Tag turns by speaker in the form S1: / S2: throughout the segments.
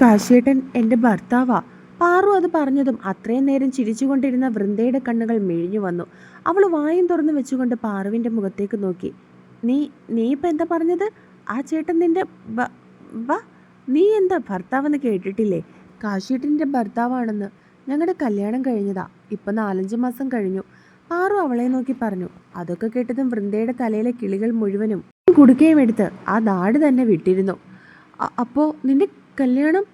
S1: കാശിയേട്ടൻ എന്റെ ഭർത്താവാ. പാറു അത് പറഞ്ഞതും അത്രയും നേരം ചിരിച്ചുകൊണ്ടിരുന്ന വൃന്ദയുടെ കണ്ണുകൾ മിഴിഞ്ഞു വന്നു. അവൾ വായും തുറന്നു വെച്ചുകൊണ്ട് പാറുവിന്റെ മുഖത്തേക്ക് നോക്കി. നീ നീ ഇപ്പം എന്താ പറഞ്ഞത്? ആ ചേട്ടൻ ബ നീ എന്താ ഭർത്താവെന്ന് കേട്ടിട്ടില്ലേ? കാശിയേട്ടന്റെ ഭർത്താവാണെന്ന്. ഞങ്ങളുടെ കല്യാണം കഴിഞ്ഞതാ. ഇപ്പം നാലഞ്ച് മാസം കഴിഞ്ഞു. പാറു അവളെ നോക്കി പറഞ്ഞു. അതൊക്കെ കേട്ടതും വൃന്ദയുടെ തലയിലെ കിളികൾ മുഴുവനും കുടുക്കയും എടുത്ത് ആ നാട് തന്നെ വിട്ടിരുന്നു. അപ്പോൾ അപ്പോ നിന്റെ കല്യാണം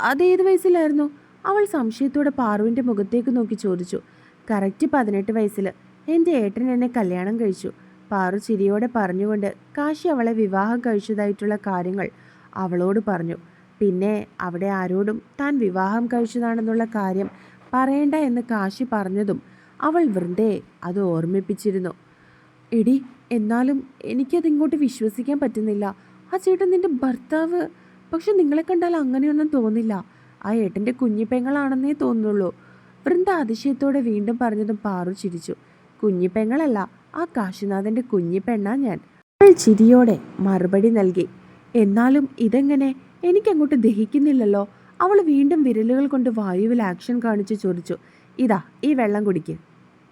S1: അതേത് വയസ്സിലായിരുന്നു? അവൾ സംശയത്തോടെ പാറുവിന്റെ മുഖത്തേക്ക് നോക്കി ചോദിച്ചു. കറക്റ്റ് പതിനെട്ട് വയസ്സിൽ എന്റെ ഏട്ടൻ എന്നെ കല്യാണം കഴിച്ചു. പാറു ചിരിയോടെ പറഞ്ഞുകൊണ്ട് കാശി അവളെ വിവാഹം കഴിച്ചതായിട്ടുള്ള കാര്യങ്ങൾ അവളോട് പറഞ്ഞു. പിന്നെ അവിടെ ആരോടും താൻ വിവാഹം കഴിച്ചതാണെന്നുള്ള കാര്യം പറയണ്ട എന്ന് കാശി പറഞ്ഞതും അവൾ വൃന്ദയെ അത് ഓർമ്മിപ്പിച്ചിരുന്നു. എടി എന്നാലും എനിക്കതിങ്ങോട്ട് വിശ്വസിക്കാൻ പറ്റുന്നില്ല. ആ ചേട്ടൻ നിന്റെ ഭർത്താവ് പക്ഷെ നിങ്ങളെ കണ്ടാൽ അങ്ങനെയൊന്നും തോന്നില്ല. ആ ഏട്ടന്റെ കുഞ്ഞിപ്പെങ്ങളാണെന്നേ തോന്നുള്ളൂ. വൃന്ദ അതിശയത്തോടെ വീണ്ടും പറഞ്ഞതും പാറു ചിരിച്ചു. കുഞ്ഞിപ്പെങ്ങളല്ല ആ കാശിനാഥന്റെ കുഞ്ഞിപ്പെണ്ണാ ഞാൻ. അവൾ ചിരിയോടെ മറുപടി നൽകി. എന്നാലും ഇതെങ്ങനെ? എനിക്കങ്ങോട്ട് ദഹിക്കുന്നില്ലല്ലോ. അവൾ വീണ്ടും വിരലുകൾ കൊണ്ട് വായുവിൽ ആക്ഷൻ കാണിച്ച് ചോദിച്ചു. ഇതാ ഈ വെള്ളം കുടിക്ക്.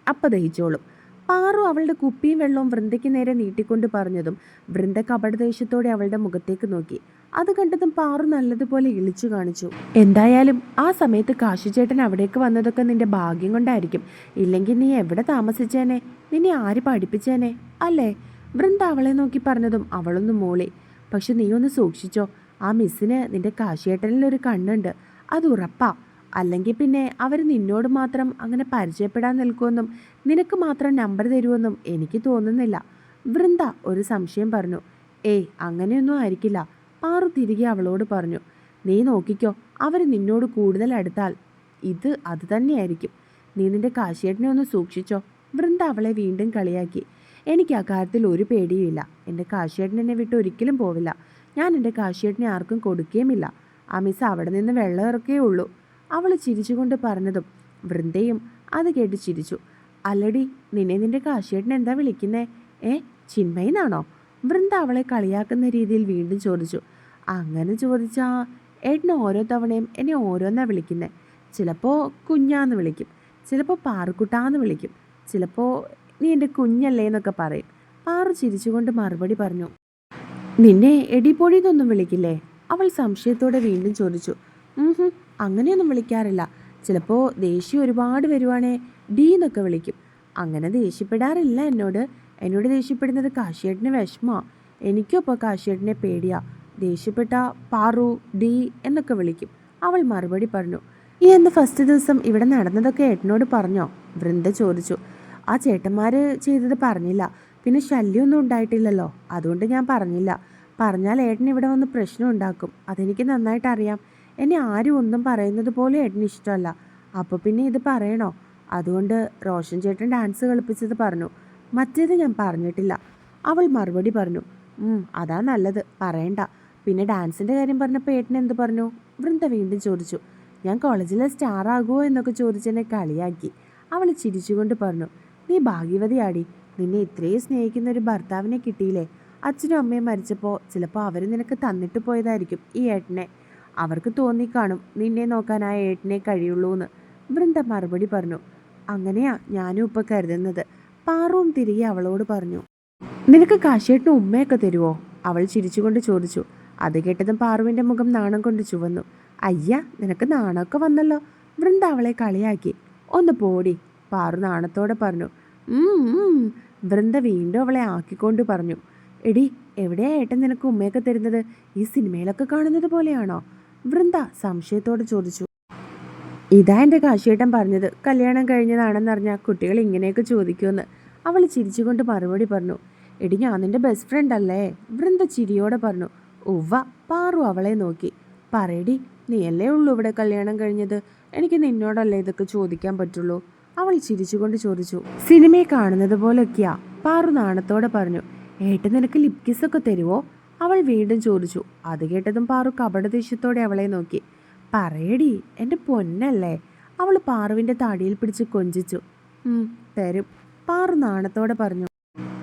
S1: അപ്പം ദഹിച്ചോളും. പാറു അവളുടെ കുപ്പിയും വെള്ളവും വൃന്ദയ്ക്ക് നേരെ നീട്ടിക്കൊണ്ട് പറഞ്ഞതും വൃന്ദ കപടദേശത്തോടെ അവളുടെ മുഖത്തേക്ക് നോക്കി. അത് കണ്ടതും പാറു നല്ലതുപോലെ ഇളിച്ചു കാണിച്ചു. എന്തായാലും ആ സമയത്ത് കാശിച്ചേട്ടൻ അവിടേക്ക് വന്നതൊക്കെ നിന്റെ ഭാഗ്യം കൊണ്ടായിരിക്കും. ഇല്ലെങ്കിൽ നീ എവിടെ താമസിച്ചേനെ? നിന്നെ ആര് പഠിപ്പിച്ചേനെ? അല്ലേ? വൃന്ദ അവളെ നോക്കി പറഞ്ഞതും അവളൊന്ന് മൂളി. പക്ഷെ നീ ഒന്ന് സൂക്ഷിച്ചോ ആ മിസ്സിന് നിന്റെ കാശിയേട്ടനിൽ ഒരു കണ്ണുണ്ട്. അത് ഉറപ്പാ. അല്ലെങ്കിൽ പിന്നെ അവർ നിന്നോട് മാത്രം അങ്ങനെ പരിചയപ്പെടാൻ നിൽക്കുമെന്നും നിനക്ക് മാത്രം നമ്പർ തരുമെന്നും എനിക്ക് തോന്നുന്നില്ല. വൃന്ദ ഒരു സംശയം പറഞ്ഞു. ഏയ് അങ്ങനെയൊന്നും ആയിരിക്കില്ല. പാറു തിരികെ അവളോട് പറഞ്ഞു നീ നോക്കിക്കോ അവർ നിന്നോട് കൂടുതൽ അടുത്താൽ. ഇത് അത് തന്നെയായിരിക്കും. നീ നിന്റെ കാശിയേട്ടനെ ഒന്ന് സൂക്ഷിച്ചോ. വൃന്ദ അവളെ വീണ്ടും കളിയാക്കി എനിക്ക് ആ കാര്യത്തിൽ ഒരു പേടിയുമില്ല. എന്റെ കാശിയേട്ടൻ എന്നെ വിട്ട് ഒരിക്കലും പോവില്ല. ഞാൻ എന്റെ കാശിയേട്ടനെ ആർക്കും കൊടുക്കുകയുമില്ല ആ മിസ് അവിടെ നിന്ന് വെള്ളം ഇറക്കേ ഉള്ളൂ. അവൾ ചിരിച്ചുകൊണ്ട് പറഞ്ഞതും വൃന്ദയും അത് കേട്ട് ചിരിച്ചു. അല്ലടി നിന്നെ നിന്റെ കാശിയേട്ടൻ എന്താ വിളിക്കുന്നേ? ഏ ചിന്മയിന്നാണോ വൃന്ദ അവളെ കളിയാക്കുന്ന രീതിയിൽ വീണ്ടും ചോദിച്ചു. അങ്ങനെ ചോദിച്ചാൽ ഏട്ടന് ഓരോ തവണയും എന്നെ ഓരോന്നാണ് വിളിക്കുന്നത് ചിലപ്പോൾ കുഞ്ഞാന്ന് വിളിക്കും. ചിലപ്പോൾ പാറുക്കുട്ടാന്ന് വിളിക്കും. ചിലപ്പോൾ നീ എന്റെ കുഞ്ഞല്ലേ എന്നൊക്കെ പറയും. പാറു ചിരിച്ചുകൊണ്ട് മറുപടി പറഞ്ഞു. നിന്നെ എടിപൊടിന്നൊന്നും വിളിക്കില്ലേ? അവൾ സംശയത്തോടെ വീണ്ടും ചോദിച്ചു. "ഉം ഹും, അങ്ങനെയൊന്നും വിളിക്കാറില്ല. ചിലപ്പോൾ ദേഷ്യം ഒരുപാട് വരുവാണേ ഡി എന്നൊക്കെ വിളിക്കും. അങ്ങനെ ദേഷ്യപ്പെടാറില്ല എന്നോട്. എന്നോട് ദേഷ്യപ്പെടുന്നത് കാശിയേട്ടന് വിഷമോ എനിക്കും ഇപ്പോൾ കാശിയേട്ടനെ പേടിയാ. ദേഷ്യപ്പെട്ട പാറു ഡി എന്നൊക്കെ വിളിക്കും. അവൾ മറുപടി പറഞ്ഞു ഈ അന്ന് ഫസ്റ്റ് ദിവസം ഇവിടെ നടന്നതൊക്കെ ഏട്ടനോട് പറഞ്ഞോ? വൃന്ദ ചോദിച്ചു ആ ചേട്ടന്മാർ ചെയ്തത് പറഞ്ഞില്ല. പിന്നെ ശല്യമൊന്നും ഉണ്ടായിട്ടില്ലല്ലോ. അതുകൊണ്ട് ഞാൻ പറഞ്ഞില്ല. പറഞ്ഞാൽ ഏട്ടൻ ഇവിടെ വന്ന് പ്രശ്നം ഉണ്ടാക്കും. അതെനിക്ക് നന്നായിട്ട് അറിയാം. എന്നെ ആരും ഒന്നും പറയുന്നത് പോലെ ഏട്ടന് ഇഷ്ടമല്ല. അപ്പോൾ പിന്നെ ഇത് പറയണോ? അതുകൊണ്ട് റോഷൻ ചേട്ടൻ ഡാൻസ് കളിപ്പിച്ചത് പറഞ്ഞു മറ്റേത് ഞാൻ പറഞ്ഞിട്ടില്ല. അവൾ മറുപടി പറഞ്ഞു അതാ നല്ലത് പറയണ്ട. പിന്നെ ഡാൻസിന്റെ കാര്യം പറഞ്ഞപ്പോൾ ഏട്ടൻ എന്ത് പറഞ്ഞു? വൃന്ദ വീണ്ടും ചോദിച്ചു ഞാൻ കോളേജിലെ സ്റ്റാർ ആകുമോ എന്നൊക്കെ ചോദിച്ചെന്നെ കളിയാക്കി. അവൾ ചിരിച്ചുകൊണ്ട് പറഞ്ഞു നീ ഭാഗ്യവതിയാടി. നിന്നെ ഇത്രയും സ്നേഹിക്കുന്ന ഒരു ഭർത്താവിനെ കിട്ടിയില്ലേ? അച്ഛനും അമ്മയും മരിച്ചപ്പോൾ ചിലപ്പോൾ അവർ നിനക്ക് തന്നിട്ട് പോയതായിരിക്കും ഈ ഏട്ടനെ. അവർക്ക് തോന്നിക്കാണും നിന്നെ നോക്കാൻ ആ ഏട്ടനെ കഴിയുള്ളൂ എന്ന് വൃന്ദ മറുപടി പറഞ്ഞു അങ്ങനെയാ ഞാനും ഇപ്പോൾ കരുതുന്നത്. പാറുവും തിരികെ അവളോട് പറഞ്ഞു നിനക്ക് കാശിയേട്ടന് ഉമ്മയൊക്കെ തരുമോ അവൾ ചിരിച്ചുകൊണ്ട് ചോദിച്ചു അത് കേട്ടതും പാറുവിന്റെ മുഖം നാണം കൊണ്ട് ചുവന്നു. അയ്യ നിനക്ക് നാണമൊക്കെ വന്നല്ലോ. വൃന്ദ അവളെ കളിയാക്കി. ഒന്ന് പോടി. പാറു നാണത്തോടെ പറഞ്ഞു. വൃന്ദ വീണ്ടും അവളെ ആക്കിക്കൊണ്ട് പറഞ്ഞു എടി എവിടെയാ ഏട്ടൻ നിനക്ക് ഉമ്മയൊക്കെ തരുന്നത്? ഈ സിനിമയിലൊക്കെ കാണുന്നത് പോലെയാണോ? വൃന്ദ സംശയത്തോടെ ചോദിച്ചു ഇതാ എന്റെ കാശിയേട്ടൻ പറഞ്ഞത്. കല്യാണം കഴിഞ്ഞതാണെന്നറിഞ്ഞാൽ കുട്ടികൾ ഇങ്ങനെയൊക്കെ ചോദിക്കുമെന്ന്. അവൾ ചിരിച്ചുകൊണ്ട് മറുപടി പറഞ്ഞു എടി ഞാൻ നിന്റെ ബെസ്റ്റ് ഫ്രണ്ട് അല്ലേ? വൃന്ദ ചിരിയോടെ പറഞ്ഞു ഉവ്വ. പാറു അവളെ നോക്കി പറയടി നീയല്ലേ ഉള്ളൂ ഇവിടെ കല്യാണം കഴിഞ്ഞത്? എനിക്ക് നിന്നോടല്ലേ ഇതൊക്കെ ചോദിക്കാൻ പറ്റുള്ളൂ? അവൾ ചിരിച്ചുകൊണ്ട് ചോദിച്ചു സിനിമയെ കാണുന്നത് പോലൊക്കെയാ? പാറു നാണത്തോടെ പറഞ്ഞു ഏട്ടൻ നിനക്ക് ലിപ്കിസൊക്കെ തരുവോ? അവൾ വീണ്ടും ചോദിച്ചു അത് കേട്ടതും പാറു കപടദേഷ്യത്തോടെ അവളെ നോക്കി പറയടി എന്റെ പൊന്നല്ലേ? അവൾ പാറുവിന്റെ താടിയിൽ പിടിച്ച് കൊഞ്ചിച്ചു തരും. പാറു നാണത്തോടെ പറഞ്ഞു.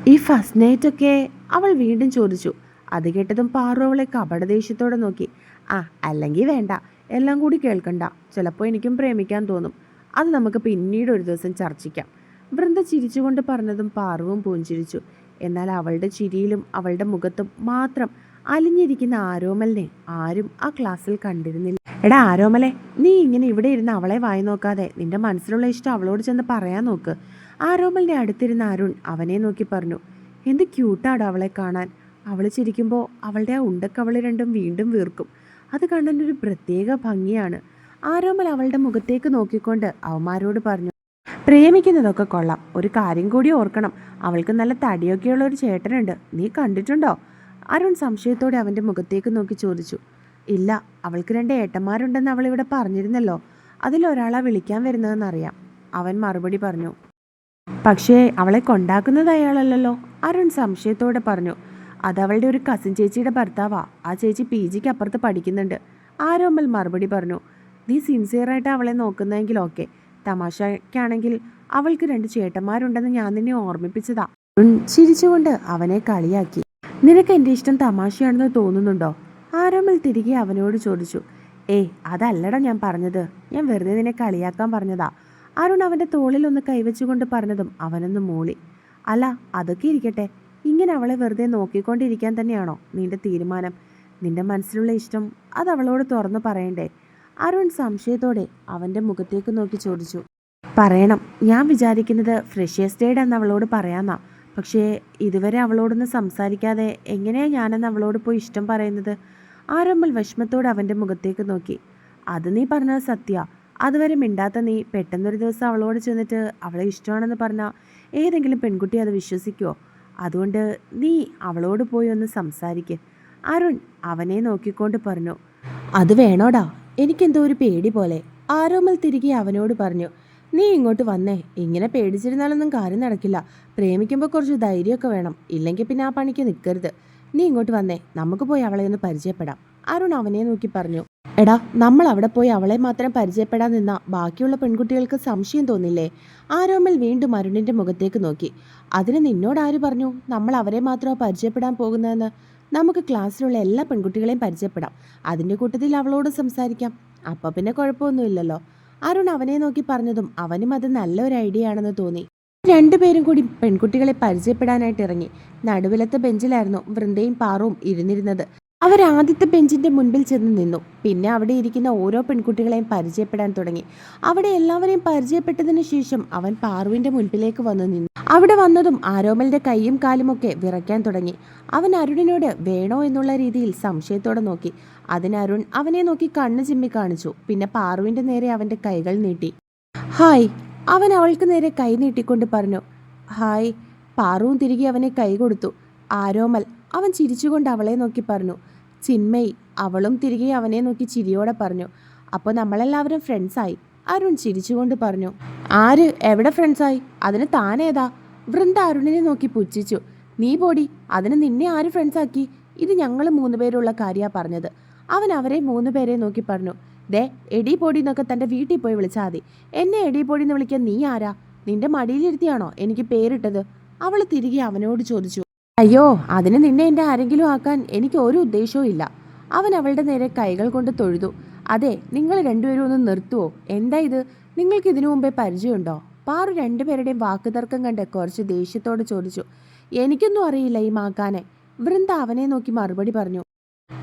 S1: ഈ ഫസ്റ്റ് നൈറ്റ് ഒക്കെ അവൾ വീണ്ടും ചോദിച്ചു. അത് കേട്ടതും പാറു അവളെ കപടദേഷ്യത്തോടെ നോക്കി. ആ അല്ലെങ്കിൽ വേണ്ട. എല്ലാം കൂടി കേൾക്കണ്ട. ചിലപ്പോൾ എനിക്കും പ്രേമിക്കാൻ തോന്നും. അത് നമുക്ക് പിന്നീട് ഒരു ദിവസം ചർച്ചിക്കാം. വൃന്ദ ചിരിച്ചുകൊണ്ട് പറഞ്ഞതും പാറുവും പൂഞ്ചിരിച്ചു. എന്നാൽ അവളുടെ ചിരിയിലും അവളുടെ മുഖത്തും മാത്രം അലിഞ്ഞിരിക്കുന്ന ആരോമലിനെ ആരും ആ ക്ലാസ്സിൽ കണ്ടിരുന്നില്ല. എടാ ആരോമലെ നീ ഇങ്ങനെ ഇവിടെ ഇരുന്ന് അവളെ വായി നോക്കാതെ നിന്റെ മനസ്സിലുള്ള ഇഷ്ടം അവളോട് ചെന്ന് പറയാൻ നോക്ക്. ആരോമലിന്റെ അടുത്തിരുന്ന അരുൺ അവനെ നോക്കി പറഞ്ഞു എന്ത് ക്യൂട്ടാടോ അവളെ കാണാൻ. അവൾ ചിരിക്കുമ്പോൾ അവളുടെ ആ ഉണ്ടക്കവൾ രണ്ടും വീണ്ടും വീർക്കും. അത് കാണാൻ ഒരു പ്രത്യേക ഭംഗിയാണ്. ആരോമൽ അവളുടെ മുഖത്തേക്ക് നോക്കിക്കൊണ്ട് അവന്മാരോട് പറഞ്ഞു പ്രേമിക്കുന്നതൊക്കെ കൊള്ളാം. ഒരു കാര്യം കൂടി ഓർക്കണം. അവൾക്ക് നല്ല തടിയൊക്കെയുള്ള ഒരു ചേട്ടനുണ്ട്. നീ കണ്ടിട്ടുണ്ടോ? അരുൺ സംശയത്തോടെ അവന്റെ മുഖത്തേക്ക് നോക്കി ചോദിച്ചു ഇല്ല അവൾക്ക് രണ്ട് ഏട്ടന്മാരുണ്ടെന്ന് അവളിവിടെ പറഞ്ഞിരുന്നല്ലോ. അതിലൊരാളാ വിളിക്കാൻ വരുന്നതെന്നറിയാം. അവൻ മറുപടി പറഞ്ഞു പക്ഷേ അവളെ കൊണ്ടാക്കുന്നത് അയാളല്ലല്ലോ. അരുൺ സംശയത്തോടെ പറഞ്ഞു അതവളുടെ ഒരു കസിൻ ചേച്ചിയുടെ ഭർത്താവാ. ആ ചേച്ചി പി ജിക്ക് അപ്പുറത്ത് പഠിക്കുന്നുണ്ട്. ആരോമൽ മറുപടി പറഞ്ഞു നീ സിൻസിയറായിട്ട് അവളെ നോക്കുന്നതെങ്കിൽ ഓക്കെ തമാശയ്ക്കാണെങ്കിൽ അവൾക്ക് രണ്ട് ചേട്ടന്മാരുണ്ടെന്ന് ഞാൻ നിന്നെ ഓർമ്മിപ്പിച്ചതാ. അരുൺ ചിരിച്ചുകൊണ്ട് അവനെ കളിയാക്കി നിനക്ക് എന്റെ ഇഷ്ടം തമാശയാണെന്ന് തോന്നുന്നുണ്ടോ? ആരോമൽ തിരികെ അവനോട് ചോദിച്ചു ഏയ് അതല്ലടാ ഞാൻ പറഞ്ഞത്. ഞാൻ വെറുതെ നിന്നെ കളിയാക്കാൻ പറഞ്ഞതാ. അരുൺ അവന്റെ തോളിലൊന്ന് കൈവച്ചുകൊണ്ട് പറഞ്ഞതും അവനൊന്ന് മൂളി. അല്ല അതൊക്കെ ഇരിക്കട്ടെ. ഇങ്ങനെ അവളെ വെറുതെ നോക്കിക്കൊണ്ടിരിക്കാൻ തന്നെയാണോ നിന്റെ തീരുമാനം? നിന്റെ മനസ്സിലുള്ള ഇഷ്ടം അത് അവളോട് തുറന്നു പറയണ്ടേ? അരുൺ സംശയത്തോടെ അവന്റെ മുഖത്തേക്ക് നോക്കി ചോദിച്ചു. പറയണം. ഞാൻ വിചാരിക്കുന്നത് ഫ്രഷേഴ്സ് ഡേയുടെ എന്ന് അവളോട് പറയാന്നാ. പക്ഷേ ഇതുവരെ അവളോടൊന്ന് സംസാരിക്കാതെ എങ്ങനെയാ ഞാനെന്ന് അവളോട് പോയി ഇഷ്ടം പറയുന്നത്? ആരമ്മൽ വിഷമത്തോടെ അവന്റെ മുഖത്തേക്ക് നോക്കി. അത് നീ പറഞ്ഞത് സത്യ. അതുവരെ മിണ്ടാത്ത നീ പെട്ടെന്നൊരു ദിവസം അവളോട് ചെന്നിട്ട് അവളെ ഇഷ്ടമാണെന്ന് പറഞ്ഞാൽ ഏതെങ്കിലും പെൺകുട്ടി അത് വിശ്വസിക്കുമോ അതുകൊണ്ട് നീ അവളോട് പോയി ഒന്ന് സംസാരിക്ക്. അരുൺ അവനെ നോക്കിക്കൊണ്ട് പറഞ്ഞു അത് വേണോടാ. എനിക്കെന്തോ ഒരു പേടി പോലെ. ആരോമൽ തിരികെ അവനോട് പറഞ്ഞു നീ ഇങ്ങോട്ട് വന്നേ. ഇങ്ങനെ പേടിച്ചിരുന്നാലൊന്നും കാര്യം നടക്കില്ല. പ്രേമിക്കുമ്പോൾ കുറച്ച് ധൈര്യമൊക്കെ വേണം. ഇല്ലെങ്കിൽ പിന്നെ ആ പണിക്ക് നിൽക്കരുത് നീ ഇങ്ങോട്ട് വന്നേ. നമുക്ക് പോയി അവളെ ഒന്ന് പരിചയപ്പെടാം. അരുൺ അവനെ നോക്കി പറഞ്ഞു എടാ നമ്മൾ അവിടെ പോയി അവളെ മാത്രം പരിചയപ്പെടാൻ നിന്ന ബാക്കിയുള്ള പെൺകുട്ടികൾക്ക് സംശയം തോന്നില്ലേ? ആരോമൽ വീണ്ടും അരുണിന്റെ മുഖത്തേക്ക് നോക്കി. അതിന് നിന്നോട് ആര് പറഞ്ഞു? നമ്മൾ അവരെ മാത്രമോ പരിചയപ്പെടാൻ പോകുന്നതെന്ന്? നമുക്ക് ക്ലാസ്സിലുള്ള എല്ലാ പെൺകുട്ടികളെയും പരിചയപ്പെടാം. അതിന്റെ കൂട്ടത്തിൽ അവളോട് സംസാരിക്കാം. അപ്പം പിന്നെ കുഴപ്പമൊന്നുമില്ലല്ലോ. അരുൺ അവനെ നോക്കി പറഞ്ഞതും അവനും അത് നല്ലൊരു ഐഡിയ ആണെന്ന് തോന്നി. രണ്ടുപേരും കൂടി പെൺകുട്ടികളെ പരിചയപ്പെടാനായിട്ട് ഇറങ്ങി. നടുവിലത്തെ ബെഞ്ചിലായിരുന്നു വൃന്ദയും പാറവും ഇരുന്നിരുന്നത്. അവർ ആദ്യത്തെ ബെഞ്ചിന്റെ മുൻപിൽ ചെന്ന് നിന്നു. പിന്നെ അവിടെ ഇരിക്കുന്ന ഓരോ പെൺകുട്ടികളെയും പരിചയപ്പെടാൻ തുടങ്ങി. അവിടെ എല്ലാവരെയും പരിചയപ്പെട്ടതിന് ശേഷം അവൻ പാറുവിന്റെ മുൻപിലേക്ക് വന്നു നിന്നു. അവിടെ വന്നതും ആരോമലിന്റെ കൈയും കാലുമൊക്കെ വിറയ്ക്കാൻ തുടങ്ങി. അവൻ അരുണിനോട് വേണോ എന്നുള്ള രീതിയിൽ സംശയത്തോടെ നോക്കി. അതിന് അരുൺ അവനെ നോക്കി കണ്ണ് ചിമ്മി കാണിച്ചു. പിന്നെ പാറുവിന്റെ നേരെ അവന്റെ കൈകൾ നീട്ടി. ഹായ് അവൻ അവൾക്ക് നേരെ കൈ നീട്ടിക്കൊണ്ട് പറഞ്ഞു. ഹായ് പാറുവും തിരികെ അവനെ കൈ കൊടുത്തു ആരോമൽ അവൻ ചിരിച്ചുകൊണ്ട് അവളെ നോക്കി പറഞ്ഞു. ചിന്മയി അവളും തിരികെ അവനെ നോക്കി ചിരിയോടെ പറഞ്ഞു. അപ്പോൾ നമ്മളെല്ലാവരും ഫ്രണ്ട്സായി അരുൺ ചിരിച്ചുകൊണ്ട് പറഞ്ഞു. ആര്? എവിടെ ഫ്രണ്ട്സായി അതിന് താനേതാ? വൃന്ദ അരുണിനെ നോക്കി പുച്ഛിച്ചു. നീ പോടി അതിന് നിന്നെ ആര് ഫ്രണ്ട്സാക്കി ഇത് ഞങ്ങൾ മൂന്ന് പേരുള്ള കാര്യാ പറഞ്ഞത്. അവൻ അവരെ മൂന്ന് പേരെ നോക്കി പറഞ്ഞു. ദേ എടി പൊടി എന്നൊക്കെ തന്റെ വീട്ടിൽ പോയി വിളിച്ചാൽ മതി. എന്നെ എടി പൊടി എന്ന് വിളിക്കാൻ നീ ആരാ? നിന്റെ മടിയിലിരുത്തിയാണോ എനിക്ക് പേരിട്ടത്? അവൾ തിരികെ അവനോട് ചോദിച്ചു. അയ്യോ അതിന് നിന്നെ എന്റെ ആരെങ്കിലും ആക്കാൻ എനിക്ക് ഒരു ഉദ്ദേശവും ഇല്ല. അവൻ അവളുടെ നേരെ കൈകൾ കൊണ്ട് തൊഴുതു. അതെ നിങ്ങൾ രണ്ടുപേരും ഒന്ന് നിർത്തുവോ? എന്താ ഇത്? നിങ്ങൾക്ക് ഇതിനു മുമ്പേ പരിചയമുണ്ടോ? പാറു രണ്ടുപേരുടെയും വാക്കുതർക്കം കണ്ട് കുറച്ച് ദേഷ്യത്തോട് ചോദിച്ചു. എനിക്കൊന്നും അറിയില്ല ഈ മാക്കാനെ. വൃന്ദ അവനെ നോക്കി മറുപടി പറഞ്ഞു.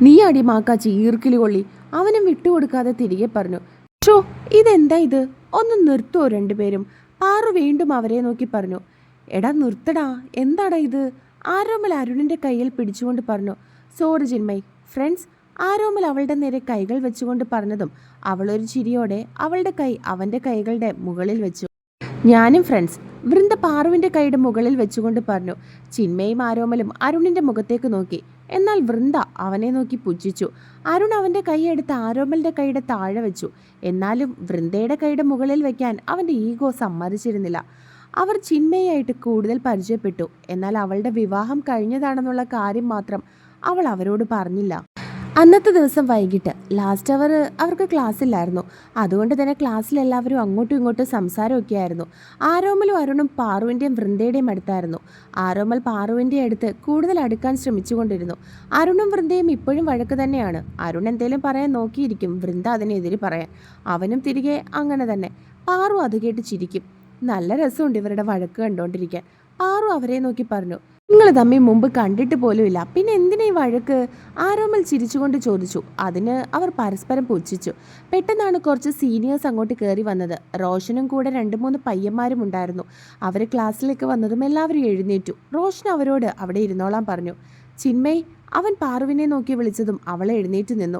S1: നീ അടി മാക്ക ചീർക്കിലി കൊള്ളി. അവനും വിട്ടുകൊടുക്കാതെ തിരികെ പറഞ്ഞു. ഷോ ഇതെന്താ ഇത്? ഒന്ന് നിർത്തുവോ രണ്ടുപേരും? പാറു വീണ്ടും അവരെ നോക്കി പറഞ്ഞു. എടാ നിർത്തടാ. എന്താടാ ഇത്? ആരോമൽ അരുണിന്റെ കയ്യിൽ പിടിച്ചുകൊണ്ട് പറഞ്ഞു സോറി ചിന്മയ് ഫ്രണ്ട്സ് ആരോമൽ അവളുടെ നേരെ കൈകൾ വെച്ചുകൊണ്ട് പറഞ്ഞതും അവളൊരു ചിരിയോടെ അവളുടെ കൈ അവന്റെ കൈകളുടെ മുകളിൽ വെച്ചു. ഞാനും ഫ്രണ്ട്സ് വൃന്ദ പാറുവിന്റെ കൈയുടെ മുകളിൽ വെച്ചുകൊണ്ട് പറഞ്ഞു ചിന്മയും ആരോമലും അരുണിന്റെ മുഖത്തേക്ക് നോക്കി. എന്നാൽ വൃന്ദ അവനെ നോക്കി പുച്ഛിച്ചു. അരുൺ അവന്റെ കൈ എടുത്ത് ആരോമലിന്റെ കൈയുടെ താഴെ വെച്ചു. എന്നാലും വൃന്ദയുടെ കൈയുടെ മുകളിൽ വയ്ക്കാൻ അവന്റെ ഈഗോ സമ്മതിച്ചിരുന്നില്ല. അവർ ചിന്മയായിട്ട് കൂടുതൽ പരിചയപ്പെട്ടു. എന്നാൽ അവളുടെ വിവാഹം കഴിഞ്ഞതാണെന്നുള്ള കാര്യം മാത്രം അവൾ അവരോട് പറഞ്ഞില്ല. അന്നത്തെ ദിവസം വൈകിട്ട്. ലാസ്റ്റ് അവർ അവർക്ക് ക്ലാസ്സില്ലായിരുന്നു അതുകൊണ്ട് തന്നെ ക്ലാസ്സിൽ എല്ലാവരും അങ്ങോട്ടും ഇങ്ങോട്ടും സംസാരമൊക്കെ ആയിരുന്നു. ആരോമലും അരുണും പാറുവിന്റെയും വൃന്ദയുടെയും അടുത്തായിരുന്നു. ആരോമൽ പാറുവിന്റെ അടുത്ത് കൂടുതൽ അടുക്കാൻ ശ്രമിച്ചുകൊണ്ടിരുന്നു. അരുണും വൃന്ദയും ഇപ്പോഴും വഴക്ക് തന്നെയാണ്. അരുൺ എന്തെങ്കിലും പറയാൻ നോക്കിയിരിക്കും. വൃന്ദ അതിനെതിരെ പറയാൻ. അവനും തിരികെ അങ്ങനെ തന്നെ. പാറു അത് കേട്ട് ചിരിക്കും. നല്ല രസമുണ്ട് ഇവരുടെ വഴക്ക് കണ്ടുകൊണ്ടിരിക്കാൻ പാറു അവരെ നോക്കി പറഞ്ഞു നിങ്ങൾ തമ്മിൽ മുമ്പ് കണ്ടിട്ട് പോലുമില്ല പിന്നെ എന്തിനാ ഈ വഴക്ക്? ആരോമൽ ചിരിച്ചുകൊണ്ട് ചോദിച്ചു. അതിന് അവർ പരസ്പരം പുച്ഛിച്ചു. പെട്ടെന്നാണ് കുറച്ച് സീനിയേഴ്സ് അങ്ങോട്ട് കയറി വന്നത്. റോഷനും കൂടെ രണ്ട് മൂന്ന് പയ്യന്മാരും ഉണ്ടായിരുന്നു. അവർ ക്ലാസ്സിലേക്ക് വന്നതും എല്ലാവരും എഴുന്നേറ്റു. റോഷൻ അവരോട് അവിടെ ഇരുന്നോളാൻ പറഞ്ഞു. ചിന്മയ് അവൻ പാറുവിനെ നോക്കി വിളിച്ചതും അവളെ എഴുന്നേറ്റ് നിന്നു.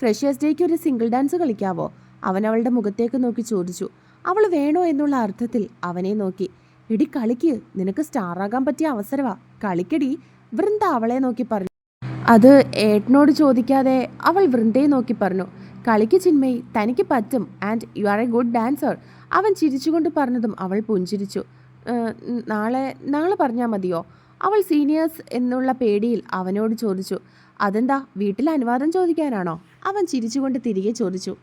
S1: ഫ്രഷേഴ്സ് ഡേക്ക് ഒരു സിംഗിൾ ഡാൻസ് കളിക്കാവോ? അവൻ അവളുടെ മുഖത്തേക്ക് നോക്കി ചോദിച്ചു. അവൾ വേണോ എന്നുള്ള അർത്ഥത്തിൽ അവനെ നോക്കി. എടി കളിക്ക് നിനക്ക് സ്റ്റാറാകാൻ പറ്റിയ അവസരവാ. കളിക്കടി വൃന്ദ അവളെ നോക്കി പറഞ്ഞു. അത് ഏട്ടനോട് ചോദിക്കാതെ അവൾ വൃന്ദയെ നോക്കി പറഞ്ഞു. കളിക്ക് ചിന്മയി തനിക്ക് പറ്റും. And you are a good dancer. അവൻ ചിരിച്ചുകൊണ്ട് പറഞ്ഞതും അവൾ പുഞ്ചിരിച്ചു. നാളെ നാളെ പറഞ്ഞാൽ മതിയോ? അവൾ സീനിയേഴ്സ് എന്നുള്ള പേടിയിൽ അവനോട് ചോദിച്ചു. അതെന്താ വീട്ടിൽ അനുവാദം ചോദിക്കാനാണോ? അവൻ ചിരിച്ചുകൊണ്ട് തിരികെ ചോദിച്ചു.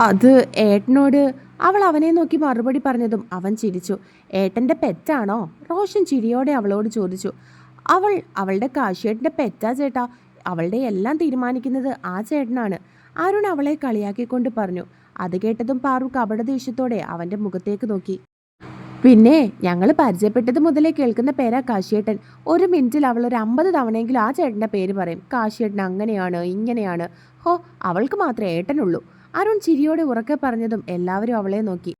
S1: അത് ഏട്ടനോട് അവൾ അവനെ നോക്കി മറുപടി പറഞ്ഞതും അവൻ ചിരിച്ചു. ഏട്ടന്റെ പെറ്റാണോ? റോഷൻ ചിരിയോടെ അവളോട് ചോദിച്ചു. അവൾ അവളുടെ കാശിയേട്ടന്റെ പെറ്റാ ചേട്ടാ. അവളുടെ എല്ലാം തീരുമാനിക്കുന്നത് ആ ചേട്ടനാണ്. അരുൺ അവളെ കളിയാക്കിക്കൊണ്ട് പറഞ്ഞു. അത് കേട്ടതും പാറു കപട ദേഷ്യത്തോടെ അവന്റെ മുഖത്തേക്ക് നോക്കി. പിന്നെ ഞങ്ങൾ പരിചയപ്പെട്ടത് മുതലേ കേൾക്കുന്ന പേരാ കാശിയേട്ടൻ. ഒരു മിനിറ്റിൽ അവൾ ഒരു അമ്പത് തവണയെങ്കിലും ആ ചേട്ടന്റെ പേര് പറയും. കാശിയേട്ടൻ അങ്ങനെയാണ് ഇങ്ങനെയാണ്. ഹോ അവൾക്ക് മാത്രമേ ഏട്ടനുള്ളൂ. അരുൺ ചിരിയോടെ ഉറക്കെ പറഞ്ഞതും എല്ലാവരും അവളെ നോക്കി.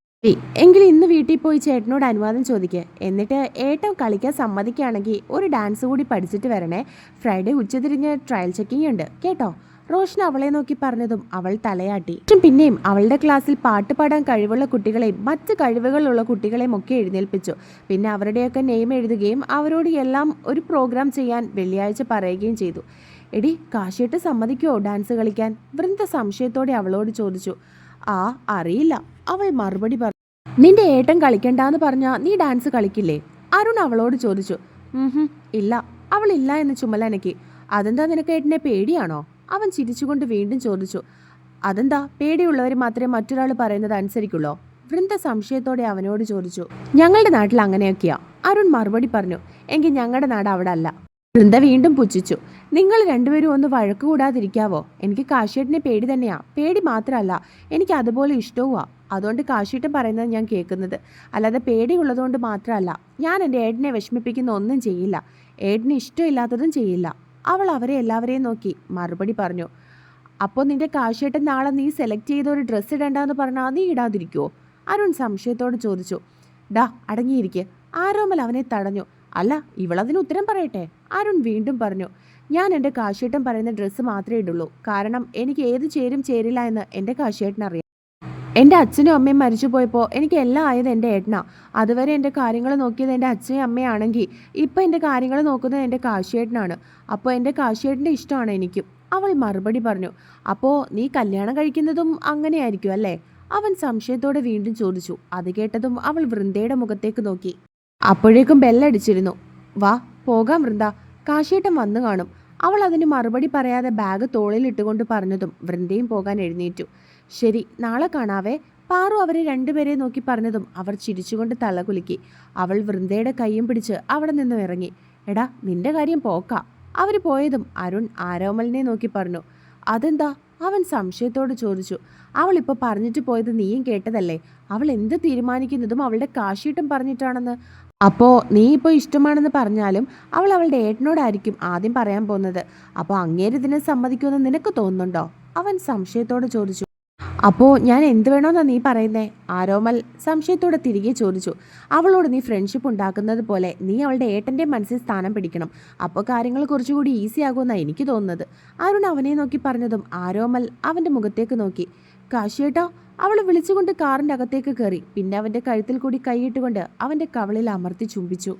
S1: എങ്കിൽ ഇന്ന് വീട്ടിൽ പോയി ചേട്ടനോട് അനുവാദം ചോദിക്കുക എന്നിട്ട് ഏട്ടൻ കളിക്കാൻ സമ്മതിക്കുകയാണെങ്കിൽ ഒരു ഡാൻസ് കൂടി പഠിച്ചിട്ട് വരണേ. ഫ്രൈഡേ ഉച്ചതിരിഞ്ഞ് ട്രയൽ ചെക്കിംഗ് ഉണ്ട് കേട്ടോ? റോഷൻ അവളെ നോക്കി പറഞ്ഞതും അവൾ തലയാട്ടി. പിന്നെയും അവളുടെ ക്ലാസ്സിൽ പാട്ട് പാടാൻ കഴിവുള്ള കുട്ടികളെയും മറ്റ് കഴിവുകളുള്ള കുട്ടികളെയും ഒക്കെ എഴുന്നേൽപ്പിച്ചു. പിന്നെ അവരുടെയൊക്കെ നെയിം എഴുതുകയും അവരോട് എല്ലാം ഒരു പ്രോഗ്രാം ചെയ്യാൻ വെള്ളിയാഴ്ച പറയുകയും ചെയ്തു. എടി കാശിയിട്ട് സമ്മതിക്കോ ഡാൻസ് കളിക്കാൻ? വൃന്ദ സംശയത്തോടെ അവളോട് ചോദിച്ചു. ആ അറിയില്ല. അവൾ മറുപടി പറഞ്ഞു നിന്റെ ഏട്ടൻ കളിക്കണ്ടെന്ന് പറഞ്ഞാ നീ ഡാൻസ് കളിക്കില്ലേ? അരുൺ അവളോട് ചോദിച്ചു. "ഉംഹും, ഇല്ല. അവൾ ഇല്ല എന്ന് ചുമലനക്കി. അതെന്താ നിനക്ക് ഏട്ടനെ പേടിയാണോ? അവൻ ചിരിച്ചുകൊണ്ട് വീണ്ടും ചോദിച്ചു. അതെന്താ? പേടിയുള്ളവർ മാത്രമേ മറ്റൊരാൾ പറയുന്നത് അനുസരിക്കുള്ളൂ? വൃന്ദ സംശയത്തോടെ അവനോട് ചോദിച്ചു. ഞങ്ങളുടെ നാട്ടിൽ അങ്ങനെയൊക്കെയാ. അരുൺ മറുപടി പറഞ്ഞു. എങ്കിൽ ഞങ്ങളുടെ നാട് അവിടെ അല്ല. വൃന്ദ വീണ്ടും പുച്ഛിച്ചു. നിങ്ങൾ രണ്ടുപേരും ഒന്ന് വഴക്ക് കൂടാതിരിക്കാവോ എനിക്ക് കാശിയേട്ടനെ പേടി തന്നെയാ. പേടി മാത്രമല്ല എനിക്ക് അതുപോലെ ഇഷ്ടവുമാ. അതുകൊണ്ട് കാശിയേട്ടൻ പറയുന്നത് ഞാൻ കേൾക്കുന്നത്. അല്ലാതെ പേടിയുള്ളതുകൊണ്ട് മാത്രമല്ല ഞാൻ എന്റെ ഏട്ടനെ വിഷമിപ്പിക്കുന്ന ഒന്നും ചെയ്യില്ല. ഏട്ടന് ഇഷ്ടമില്ലാത്തതും ചെയ്യില്ല. അവൾ അവരെ എല്ലാവരെയും നോക്കി. മറുപടി പറഞ്ഞു അപ്പോൾ നിന്റെ കാശിയേട്ടൻ നാളെ നീ സെലക്ട് ചെയ്ത ഒരു ഡ്രസ്സ് ഇടേണ്ടെന്ന് പറഞ്ഞാൽ നീ ഇടാതിരിക്കുമോ അരുൺ സംശയത്തോട് ചോദിച്ചു ഡാ അടങ്ങിയിരിക്കെ. ആരോമൽ അവനെ തടഞ്ഞു. അല്ല ഇവളതിന് ഉത്തരം പറയട്ടെ? അരുൺ വീണ്ടും പറഞ്ഞു ഞാൻ എന്റെ കാശേട്ടൻ പറയുന്ന ഡ്രസ്സ് മാത്രമേ ഇടുള്ളൂ. കാരണം എനിക്ക് ഏത് ചേരും ചേരില്ല എന്ന് എന്റെ കാശേട്ടൻ അറിയാം. എന്റെ അച്ഛനും അമ്മയും മരിച്ചു പോയപ്പോൾ എനിക്ക് എല്ലാം ആയത് എന്റെ ഏട്ടനാ. അതുവരെ എന്റെ കാര്യങ്ങൾ നോക്കിയത് എന്റെ അച്ഛനും അമ്മയാണെങ്കിൽ ഇപ്പം എന്റെ കാര്യങ്ങൾ നോക്കുന്നത് എന്റെ കാശിയേട്ടനാണ്. അപ്പോൾ എന്റെ കാശിയേട്ടന്റെ ഇഷ്ടമാണ് എനിക്കും. അവൾ മറുപടി പറഞ്ഞു അപ്പോൾ നീ കല്യാണം കഴിക്കുന്നതും അങ്ങനെയായിരിക്കും അല്ലേ? അവൻ സംശയത്തോടെ വീണ്ടും ചോദിച്ചു. അത് കേട്ടതും അവൾ വൃന്ദയുടെ മുഖത്തേക്ക് നോക്കി. അപ്പോഴേക്കും ബെല്ലടിച്ചിരുന്നു. വാ പോകാം വൃന്ദ. കാശിയേട്ടൻ വന്നു കാണും. അവൾ അതിന് മറുപടി പറയാതെ ബാഗ് തോളിലിട്ടുകൊണ്ട് പറഞ്ഞതും വൃന്ദയും പോകാൻ എഴുന്നേറ്റു. ശരി നാളെ കാണാവേ. പാറു അവരെ രണ്ടുപേരെ നോക്കി പറഞ്ഞതും അവർ ചിരിച്ചുകൊണ്ട് തലകുലുക്കി. അവൾ വൃന്ദയുടെ കൈയും പിടിച്ച് അവിടെ നിന്നും ഇറങ്ങി. എടാ നിന്റെ കാര്യം പോക്ക. അവർ പോയതും അരുൺ ആരോമലിനെ നോക്കി പറഞ്ഞു. അതെന്താ? അവൻ സംശയത്തോട് ചോദിച്ചു. അവൾ ഇപ്പോൾ പറഞ്ഞിട്ട് പോയത് നീയും കേട്ടതല്ലേ? അവൾ എന്ത് തീരുമാനിക്കുന്നതും അവളുടെ കാശീട്ടും പറഞ്ഞിട്ടാണെന്ന്. അപ്പോൾ നീ ഇപ്പോൾ ഇഷ്ടമാണെന്ന് പറഞ്ഞാലും അവൾ അവളുടെ ഏട്ടനോടായിരിക്കും ആദ്യം പറയാൻ പോകുന്നത്. അപ്പോൾ അങ്ങേര് ഇതിനെ സമ്മതിക്കുമെന്ന് നിനക്ക് തോന്നുന്നുണ്ടോ? അവൻ സംശയത്തോട് ചോദിച്ചു. അപ്പോൾ ഞാൻ എന്ത് വേണമെന്നാ നീ പറയുന്നേ? ആരോമൽ സംശയത്തോടെ തിരികെ ചോദിച്ചു. അവളോട് നീ ഫ്രണ്ട്ഷിപ്പ് ഉണ്ടാക്കുന്നത് പോലെ നീ അവളുടെ ഏട്ടന്റെ മനസ്സിൽ സ്ഥാനം പിടിക്കണം. അപ്പോൾ കാര്യങ്ങൾ കുറച്ചുകൂടി ഈസി ആകുമെന്നാണ് എനിക്ക് തോന്നുന്നത്. അരുൺ അവനെ നോക്കി പറഞ്ഞതും ആരോമൽ അവന്റെ മുഖത്തേക്ക് നോക്കി. കാശിയേട്ടാ അവൾ വിളിച്ചുകൊണ്ട് കാറിന്റെ അകത്തേക്ക് കയറി. പിന്നെ അവന്റെ കഴുത്തിൽ കൂടി കൈയിട്ടുകൊണ്ട് അവന്റെ കവളിൽ അമർത്തി ചുംബിച്ചു.